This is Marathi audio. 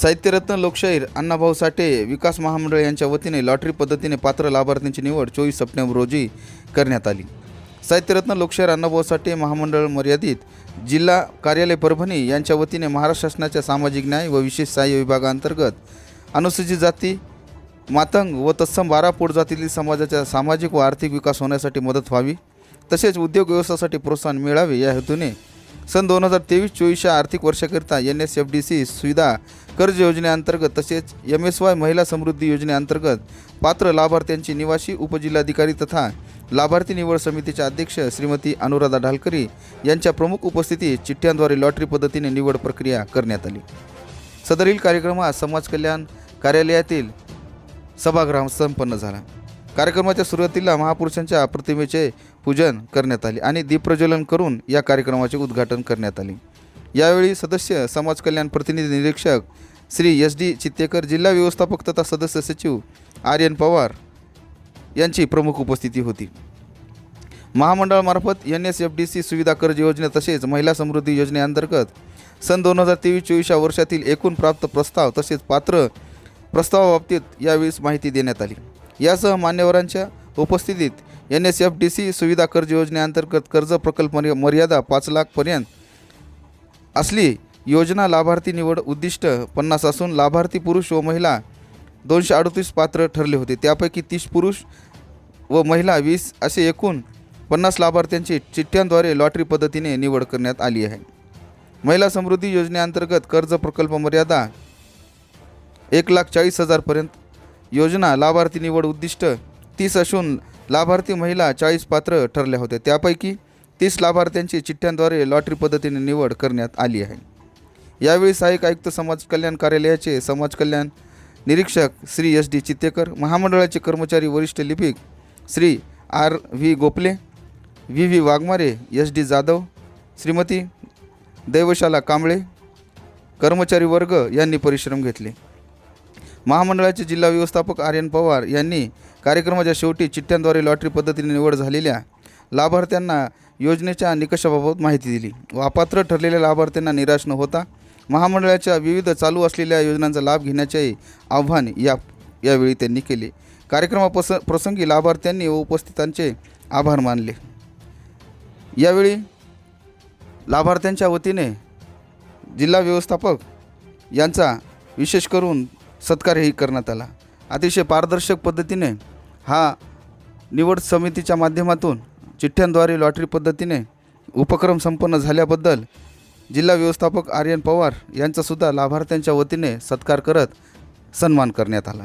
साहित्यरत्न लोकशाहीर अण्णाभाऊ साठे विकास महामंडळ यांच्या वतीने लॉटरी पद्धतीने पात्र लाभार्थ्यांची निवड चोवीस सप्टेंबर रोजी करण्यात आली. साहित्यरत्न लोकशाहीर अण्णाभाऊ साठे महामंडळ मर्यादित जिल्हा कार्यालय परभणी यांच्या वतीने महाराष्ट्र शासनाच्या सामाजिक न्याय व विशेष सहाय्य विभागांतर्गत अनुसूचित जाती मातंग व तत्सम बारा पोट जातीतील समाजाच्या सामाजिक व आर्थिक विकास होण्यासाठी मदत व्हावी तसेच उद्योग व्यवसायासाठी प्रोत्साहन मिळावे या हेतूने सन दोन हजार तेवीस चोवीसच्या आर्थिक वर्षाकरिता N S F D C सुविधा कर्ज योजनेअंतर्गत तसेच एम एस वाय महिला समृद्धी योजनेअंतर्गत पात्र लाभार्थ्यांची निवासी उपजिल्हाधिकारी तथा लाभार्थी निवड समितीच्या अध्यक्ष श्रीमती अनुराधा ढालकरी यांच्या प्रमुख उपस्थितीत चिठ्ठ्यांद्वारे लॉटरी पद्धतीने निवड प्रक्रिया करण्यात आली. सदरील कार्यक्रमात समाज कल्याण कार्यालयातील सभागृह संपन्न झाला. कार्यक्रमाच्या सुरुवातीला महापुरुषांच्या प्रतिमेचे पूजन करण्यात आले आणि दीपप्रज्वलन करून या कार्यक्रमाचे उद्घाटन करण्यात आले. यावेळी सदस्य समाज कल्याण प्रतिनिधी निरीक्षक श्री एस डी चित्तेकर जिल्हा व्यवस्थापक तथा सदस्य सचिव आर्यन पवार यांची प्रमुख उपस्थिती होती. महामंडळामार्फत N S F D C सुविधा कर्ज योजना तसेच महिला समृद्धी योजनेअंतर्गत सन दोन हजार तेवीस चोवीस या वर्षातील एकूण प्राप्त प्रस्ताव तसेच पात्र प्रस्तावाबाबतीत यावेळी माहिती देण्यात आली. यासह मान्यवरांच्या उपस्थितीत N S F D C सुविधा कर्ज योजनेअंतर्गत कर्ज प्रकल्प मर्यादा पाच लाखपर्यंत असली योजना लाभार्थी निवड उद्दिष्ट पन्नास असून लाभार्थी पुरुष व महिला दोनशे अडतीस पात्र ठरले होते. त्यापैकी तीस पुरुष व महिला वीस असे एकूण पन्नास लाभार्थ्यांची चिठ्ठ्यांद्वारे लॉटरी पद्धतीने निवड करण्यात आली आहे. महिला समृद्धी योजनेअंतर्गत कर्ज प्रकल्प मर्यादा एक लाख चाळीस हजारपर्यंत योजना लाभार्थी निवड उद्दिष्ट तीस असून लाभार्थी महिला चाळीस पात्र ठरल्या होत्या त्यापैकी तीस लाभार्थ्यांची चिठ्ठ्यांद्वारे लॉटरी पद्धतीने निवड करण्यात आली आहे. यावेळी सहाय्यक आयुक्त समाज कल्याण कार्यालयाचे समाज कल्याण निरीक्षक श्री एस डी चित्तेकर महामंडळाचे कर्मचारी वरिष्ठ लिपिक Shri R V Gopale V V Waghmare S D Jadhav Shrimati Daivshala Kamble कर्मचारी वर्ग यांनी परिश्रम घेतले. महामंडळाचे जिल्हा व्यवस्थापक आर्यन पवार यांनी कार्यक्रमाच्या शेवटी चिठ्ठ्यांद्वारे लॉटरी पद्धतीने निवड झालेल्या लाभार्थ्यांना योजनेच्या निकषाबाबत माहिती दिली. व अपात्र ठरलेल्या लाभार्थ्यांना निराश न होता महामंडळाच्या विविध चालू असलेल्या योजनांचा लाभ घेण्याचेही आव्हान या यावेळी त्यांनी केले. कार्यक्रमापस प्रसंगी लाभार्थ्यांनी व उपस्थितांचे आभार मानले. यावेळी लाभार्थ्यांच्या वतीने जिल्हा व्यवस्थापक यांचा विशेष करून सत्कारही करण्यात आला. अतिशय पारदर्शक पद्धतीने हा निवड समितीच्या माध्यमातून चिठ्ठ्यांद्वारे लॉटरी पद्धतीने उपक्रम संपन्न झाल्याबद्दल जिल्हा व्यवस्थापक आर्यन पवार यांचासुद्धा लाभार्थ्यांच्या वतीने सत्कार करत सन्मान करण्यात आला.